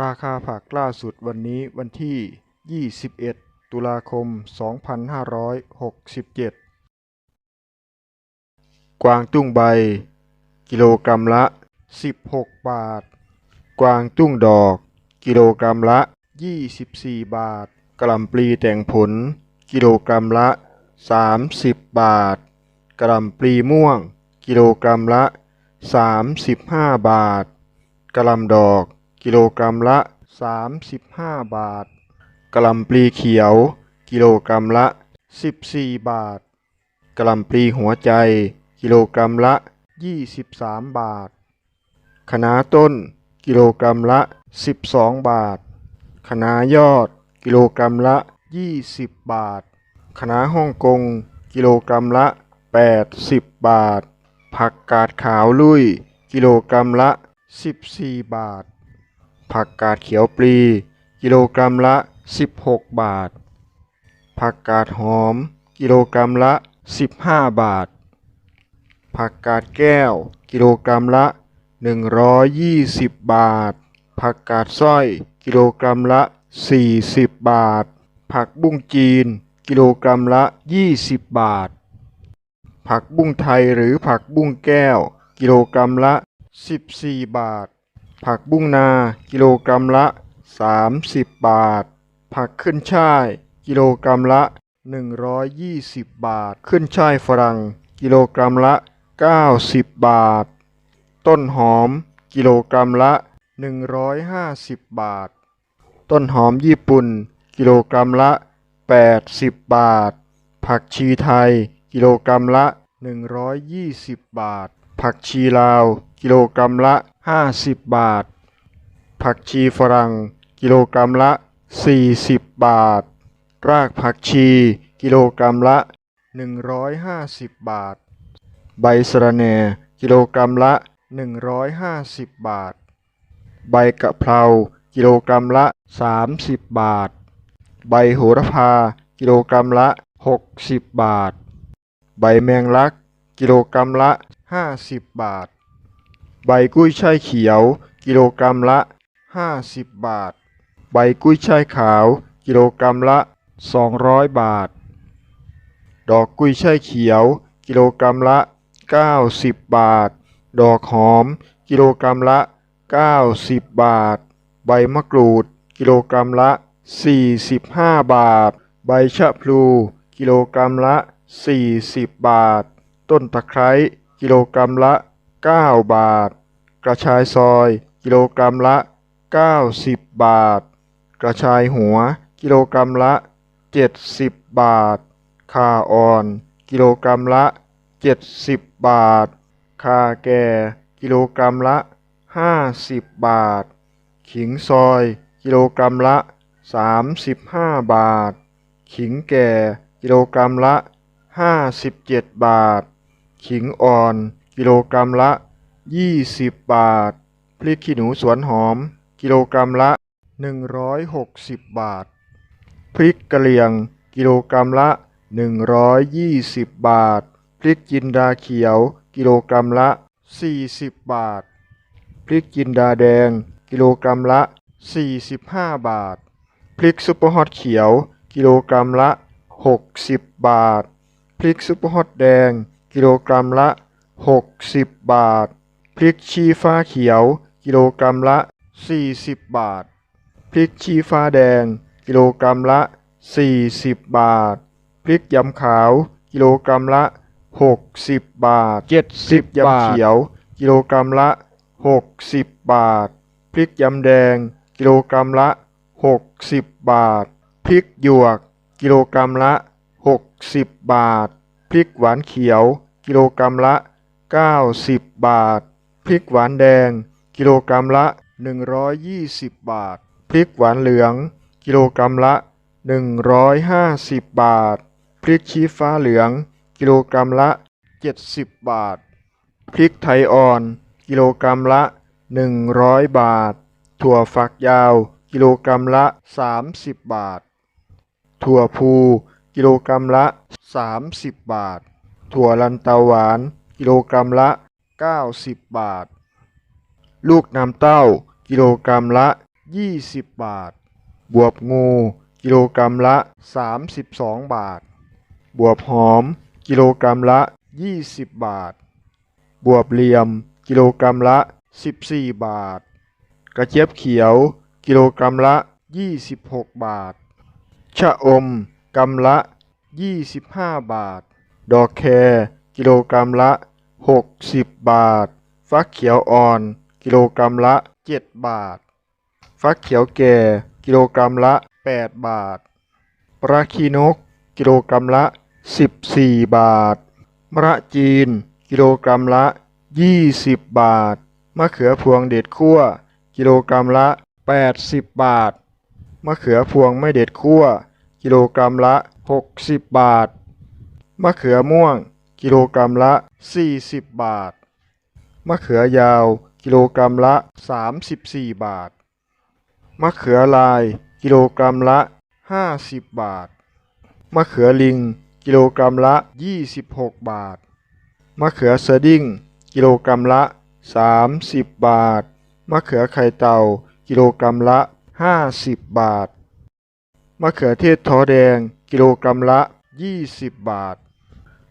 ราคาผักล่าสุดวันนี้วันที่ 21 ตุลาคม 2567 กวางตุ้งใบ กิโลกรัมละ 16 บาท กวางตุ้งดอก กิโลกรัมละ 24 บาทกะล่ำปลีแต่งผล กิโลกรัมละ 30 บาทกะล่ำปลีม่วง กิโลกรัมละ 35 บาทกะล่ำดอก กิโลกรัมละ 35 บาทกะหล่ำปลีเขียว กิโลกรัมละ 14 บาทกะหล่ำปลีหัวใจ กิโลกรัมละ 23 บาทคะน้าต้น กิโลกรัมละ 12 บาทคะน้ายอด กิโลกรัมละ 20 บาทคะน้าฮ่องกง กิโลกรัมละ 80 บาท ผักกาดขาวลุย กิโลกรัมละ 14 บาท ผักกาดเขียวปลี กิโลกรัมละ 16 บาท ผักกาดหอม กิโลกรัมละ 15 บาท ผักกาดแก้ว กิโลกรัมละ 120 บาท ผักกาดสร้อย กิโลกรัมละ 40 บาท ผักบุ้งจีน กิโลกรัมละ 20 บาท ผักบุ้งไทยหรือผักบุ้งแก้ว กิโลกรัมละ 14 บาท ผักบุ้งนากิโลกรัมละ 30 บาท ผักขึ้นช่าย กิโลกรัมละ 120 บาท ขึ้นช่ายฝรั่ง กิโลกรัมละ 90 บาท ต้นหอม กิโลกรัมละ 150 บาท ต้นหอมญี่ปุ่น กิโลกรัมละ 80 บาท ผักชีไทย กิโลกรัมละ 120 บาท ผักชีลาว กิโลกรัมละ 50 บาท ผักชีฝรั่ง กิโลกรัมละ 40 บาท รากผักชี กิโลกรัมละ 150 บาท ใบสะระแหน่ กิโลกรัมละ 150 บาท ใบกะเพรา กิโลกรัมละ 30 บาท ใบโหระพา กิโลกรัมละ 60 บาท ใบแมงลัก กิโลกรัมละ 50 บาท ใบกุ้ยช่ายเขียว กิโลกรัมละ 50 บาท ใบกุ้ยช่ายขาว กิโลกรัมละ 200 บาท ดอกกุ้ยช่ายเขียว กิโลกรัมละ 90 บาท ดอกหอม กิโลกรัมละ 90 บาท ใบมะกรูด กิโลกรัมละ 45 บาท ใบชะพลู กิโลกรัมละ 40 บาท ต้นตะไคร้ กิโลกรัมละ 9 บาท กระชายซอย กิโลกรัมละ 90 บาท กระชายหัว กิโลกรัมละ 70 บาทข่าอ่อน กิโลกรัมละ 70 บาทข่าแก่ กิโลกรัมละ 50 บาท ขิงซอย กิโลกรัมละ 35 บาท ขิงแก่ กิโลกรัมละ 57 บาท ขิงอ่อน กิโลกรัมละ 20 บาท พริกขี้หนูสวนหอม กิโลกรัมละ 160 บาท พริกกะเหรี่ยง กิโลกรัมละ 120 บาท พริกจินดาเขียว กิโลกรัมละ 40 บาท พริกจินดาแดง กิโลกรัมละ 45 บาท พริกซุปเปอร์ฮอตเขียว กิโลกรัมละ 60 บาท พริกซุปเปอร์ฮอตแดง กิโลกรัมละ 60 บาท พริกชี้ฟ้าเขียว กิโลกรัมละ 40 บาท พริกชี้ฟ้าแดง กิโลกรัมละ 40 บาท พริกยำขาว กิโลกรัมละ 60 บาท 70 ยำเขียว กิโลกรัมละ 60 บาท พริกยำแดง กิโลกรัมละ 60 บาท พริกหยวก กิโลกรัมละ 60 บาท พริกหวานเขียว กิโลกรัมละ 90 บาท พริกหวานแดง กิโลกรัมละ 120 บาท พริกหวานเหลือง กิโลกรัมละ 150 บาท พริกชี้ฟ้าเหลือง กิโลกรัมละ 70 บาท พริกไทยอ่อน กิโลกรัมละ 100 บาท ถั่วฝักยาว กิโลกรัมละ 30 บาท ถั่วพู กิโลกรัมละ 30 บาท ถั่วลันเตาหวาน กิโลกรัมละ 90 บาท ลูกน้ำเต้า กิโลกรัมละ 20 บาท บวบงู กิโลกรัมละ 32 บาท บวบหอม กิโลกรัมละ 20 บาท บวบเหลี่ยม กิโลกรัมละ 14 บาท กระเจี๊ยบเขียว กิโลกรัมละ 26 บาท ชะอมกำละ 25 บาท ดอกแคร กิโลกรัมละ 60 บาท ฟักเขียวอ่อน กิโลกรัมละ 7 บาท ฟักเขียวแก่ กิโลกรัมละ 8 บาทปลาคีนก กิโลกรัมละ 14 บาทมะระจีน กิโลกรัมละ 20 บาท มะเขือพวงเด็ดคั่วกิโลกรัมละ 80 บาท มะเขือพวงไม่เด็ดคั่วกิโลกรัมละ 60 บาท มะเขือม่วง กิโลกรัมละ 40 บาท มะเขือยาว กิโลกรัมละ 34 บาท มะเขือลาย กิโลกรัมละ 50 บาท มะเขือลิง กิโลกรัมละ 26 บาท มะเขือสดิ้ง กิโลกรัมละ 30 บาท มะเขือไข่เต่า กิโลกรัมละ 50 บาท มะเขือเทศทอแดง กิโลกรัมละ 20 บาท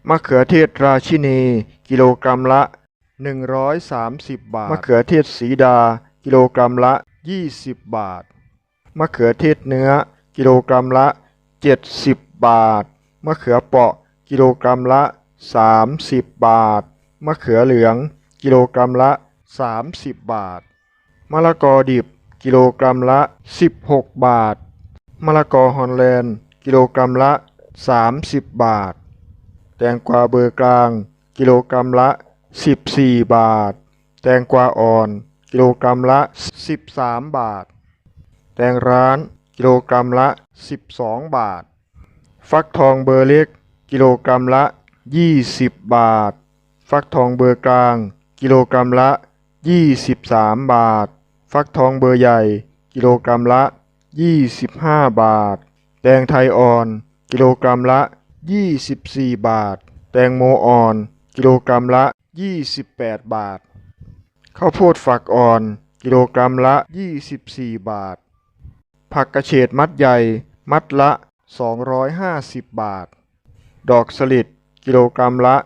มะเขือเทศราชินี กิโลกรัมละ 130 บาท มะเขือเทศสีดา กิโลกรัมละ 20 บาท มะเขือเทศเนื้อ กิโลกรัมละ 70 บาท มะเขือเปราะ กิโลกรัมละ 30 บาท มะเขือเหลือง กิโลกรัมละ 30 บาท มะละกอดิบ กิโลกรัมละ 16 บาท มะละกอฮอลแลนด์ กิโลกรัมละ 30 บาท ตงกวาเบอร์กลาง กิโลกรัมละ 14 บาท แตงกวาอ่อน กิโลกรัมละ 13 บาท แตงร้านกิโลกรัมละ 12 บาท ฟักทองเบอร์เล็ก กิโลกรัมละ 20 บาท ฟักทองเบอร์กลาง กิโลกรัมละ 23 บาท ฟักทองเบอร์ใหญ่ กิโลกรัมละ 25 บาท แตงไทยอ่อน กิโลกรัมละ 24 บาท แตงโมอ่อน กิโลกรัมละ 28 บาท ข้าวโพดฝักอ่อน กิโลกรัมละ 24 บาท ผักกระเฉดมัดใหญ่ มัดละ 250 บาท ดอกสลิด กิโลกรัมละ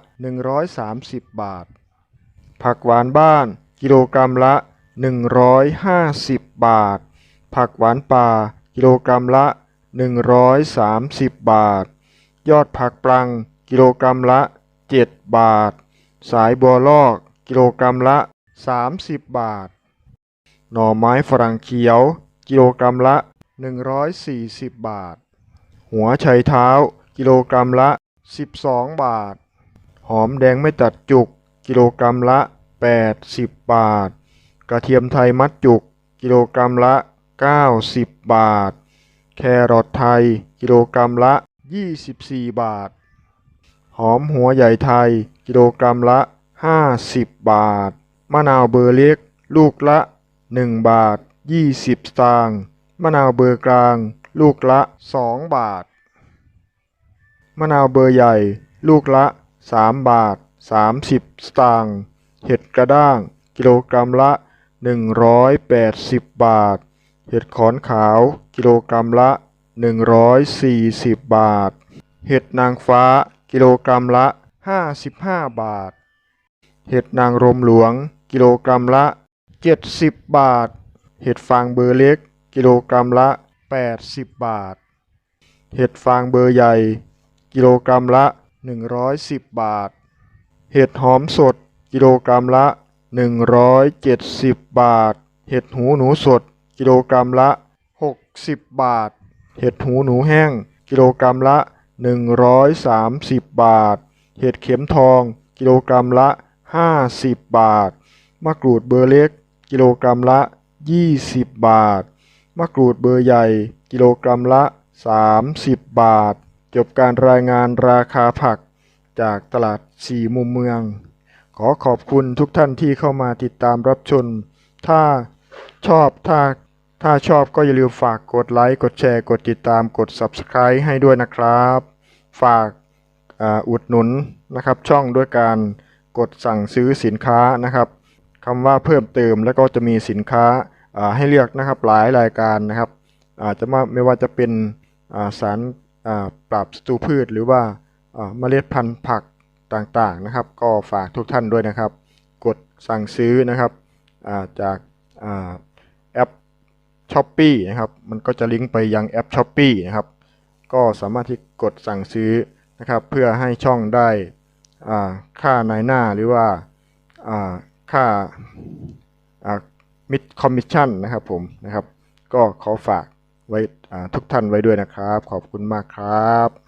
130 บาท ผักหวานบ้าน กิโลกรัมละ 150 บาท ผักหวานป่า กิโลกรัมละ 130 บาท ยอดผักปลัง กิโลกรัมละ 7 บาท สายบัวลอก กิโลกรัมละ 30 บาท หน่อไม้ฝรั่งเขียว กิโลกรัมละ 140 บาท หัวไชเท้า กิโลกรัมละ 12 บาท หอมแดงไม่ตัดจุก กิโลกรัมละ 80 บาท กระเทียมไทยมัดจุก กิโลกรัมละ 90 บาท แครอทไทย กิโลกรัมละ 24 บาท หอมหัวใหญ่ไทย กิโลกรัมละ 50 บาท มะนาวเบอร์เล็ก ลูกละ 1 บาท 20 สตางค์มะนาวเบอร์กลาง ลูกละ 2 บาท มะนาวเบอร์ใหญ่ ลูกละ 3 บาท 30 สตางค์เห็ดกระด้าง กิโลกรัมละ 180 บาท เห็ดขอนขาว กิโลกรัมละ 140 บาท เห็ดนางฟ้ากิโลกรัมละ 55 บาท เห็ดนางรมหลวง กิโลกรัมละ 70 บาท เห็ดฟางเบอร์เล็ก กิโลกรัมละ 80 บาท เห็ดฟางเบอร์ใหญ่ กิโลกรัมละ 110 บาท เห็ดหอมสด กิโลกรัมละ 170 บาท เห็ดหูหนูสด กิโลกรัมละ 60 บาท เห็ดหูหนูแห้ง กิโลกรัมละ 130 บาท เห็ดเข็มทอง กิโลกรัมละ 50 บาท มะกรูดเบอร์เล็ก กิโลกรัมละ 20 บาท มะกรูดเบอร์ใหญ่ กิโลกรัมละ 30 บาท จบการรายงานราคาผักจากตลาดสี่มุมเมือง ขอขอบคุณทุกท่านที่เข้ามาติดตามรับชม ถ้าชอบถ้า ถ้าชอบก็อย่าลืมฝากกดไลค์กดแชร์ กดติดตามกด Subscribe ให้ด้วยนะครับ ฝากอุดหนุนนะครับช่องด้วยการกดสั่งซื้อสินค้านะครับคำว่าเพิ่มเติมแล้วก็จะมีสินค้าให้เลือกนะครับหลายรายการนะครับอาจจะไม่ว่าจะเป็นาสาราปราบศัตรูพืช หรือว่าาเมล็ดพันธุ์ผักต่างๆนะครับ ก็ฝากทุกท่านด้วยนะครับ กดสั่งซื้อนะครับาจากา ช้อปปีนะครับ มันก็จะลิงก์ไปยังแอปช้อปปีนะครับ ก็สามารถที่กดสั่งซื้อนะครับ เพื่อให้ช่องได้อ่าค่านายหน้าหรือว่าค่ามิดคอมมิชชั่นนะครับผมนะครับ ก็ขอฝากไว้ทุกท่านไว้ด้วยนะครับ ขอบคุณมากครับ